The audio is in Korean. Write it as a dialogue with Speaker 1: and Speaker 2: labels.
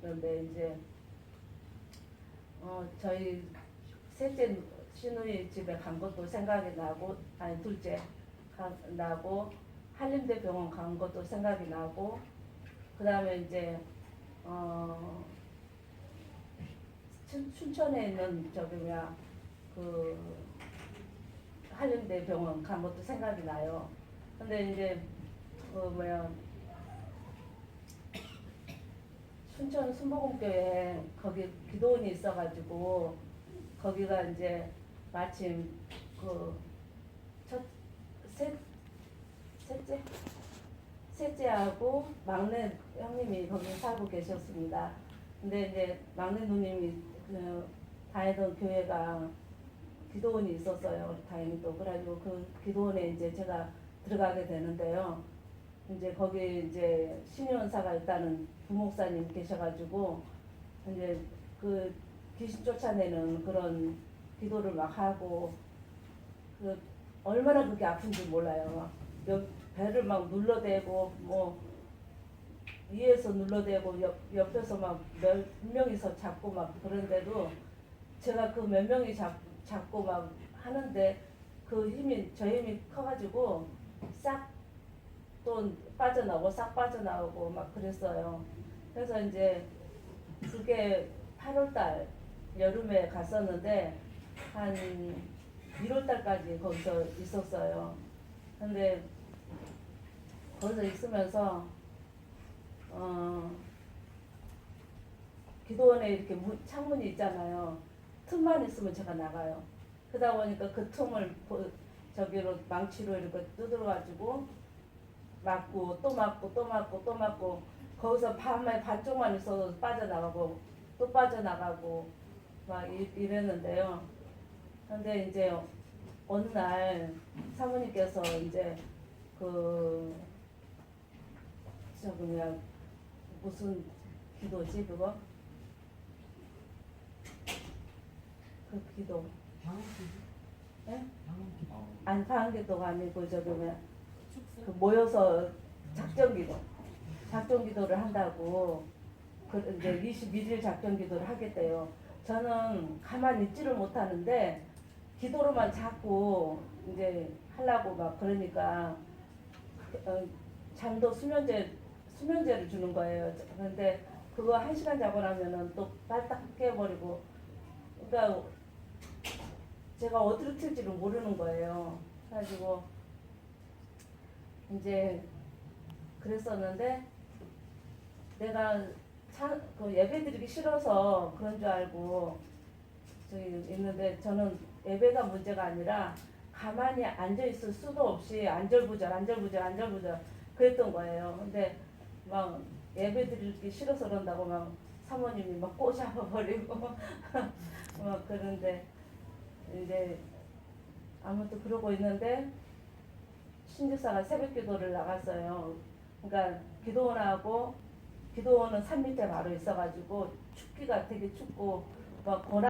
Speaker 1: 그런데 이제 어 저희 셋째 시누이 집에 간 것도 생각이 나고 아니 둘째 가, 나고 한림대 병원 간 것도 생각이 나고 그 다음에 이제 어 춘, 춘천에 있는 저기 뭐야 그 한림대 병원 간 것도 생각이 나요. 근데 이제 그 뭐야 춘천 순복음교회 거기 기도원이 있어가지고 거기가 이제 마침 그첫셋 셋째 셋째하고 막내 형님이 거기 살고 계셨습니다. 근데 이제 막내 누님이 그 다니던 교회가 기도원이 있었어요. 다행히도 그래가지고 그 기도원에 이제 제가 들어가게 되는데요. 이제 거기 이제 신유원사가 일단은 부목사님 계셔가지고 이제 그 귀신 쫓아내는 그런 기도를 막 하고 그 얼마나 그게 아픈지 몰라요. 막 옆, 배를 막 눌러대고 뭐 위에서 눌러대고 옆, 옆에서 막 몇 명이서 잡고 막 그런데도 제가 그 몇 명이 잡, 잡고 막 하는데 그 힘이 저 힘이 커가지고 싹 또 빠져나오고 싹 빠져나오고 막 그랬어요. 그래서 이제 그게 8월달 여름에 갔었는데 한 1월달까지 거기서 있었어요. 근데 거기서 있으면서 어 기도원에 이렇게 문, 창문이 있잖아요. 틈만 있으면 제가 나가요. 그러다 보니까 그 틈을 보- 저기로 망치로 이렇게 두드려가지고 맞고 또 맞고 또 맞고 또 맞고. 거기서 밤에 반쪽만 있어도 빠져나가고 또 빠져나가고 막 이- 이랬는데요. 근데 이제 어느 날 사모님께서 이제 그 저기 뭐야 무슨 기도지 그거? 그 기도. 예? 아니 방기도가 아니고 저기 뭐야 그 모여서 작전 기도 작전 기도를 한다고 그 이제 21일 작전 기도를 하겠대요. 저는 가만히 있지를 못하는데 기도로만 자꾸 이제 하려고 막 그러니까 어, 잠도 수면제 수면제를 주는 거예요. 그런데 그거 한 시간 자고 나면은 또 빨딱 깨버리고 그러니까 제가 어디로 튈지를 모르는 거예요. 그래가지고 이제 그랬었는데 내가 차, 그 예배 드리기 싫어서 그런 줄 알고 저기 있는데 저는 예배가 문제가 아니라 가만히 앉아 있을 수도 없이 안절부절 안절부절 안절부절 그랬던 거예요. 근데 막 예배 드리기 싫어서 그런다고 막 사모님이 막 꼬잡아버리고 막 그런데 이제 아무튼 그러고 있는데 신주사가 새벽 기도를 나갔어요. 그러니까 기도원하고 기도원은 산 밑에 바로 있어가지고 춥기가 되게 춥고 막 고나